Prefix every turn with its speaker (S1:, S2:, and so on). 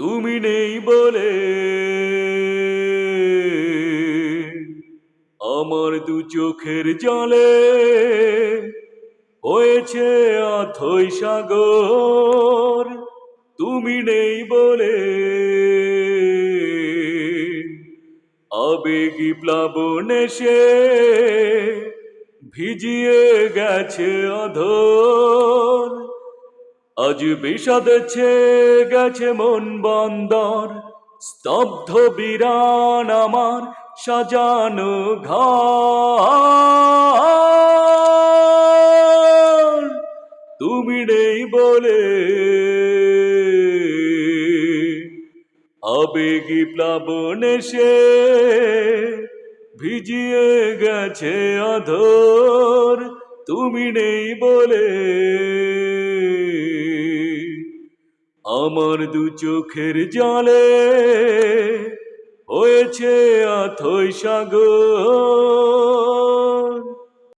S1: তুমি নেই বলে। আমার দু চোখের জলে হয়েছে অথই সাগর। তুমি নেই বলে। আবেগী প্লাবনে সে ভিজিয়ে গেছে অধর। আজ বিষাদেছে গেছে মন বন্দর, স্তব্ধ বিরান আমার সাজানো ঘর। তুমি নেই বলে আবেগী প্লাবনে সে ভিজিয়ে গেছে অধর তুমি নেই বলে আমার দু চোখের জলে হয়েছে আথই সাগর।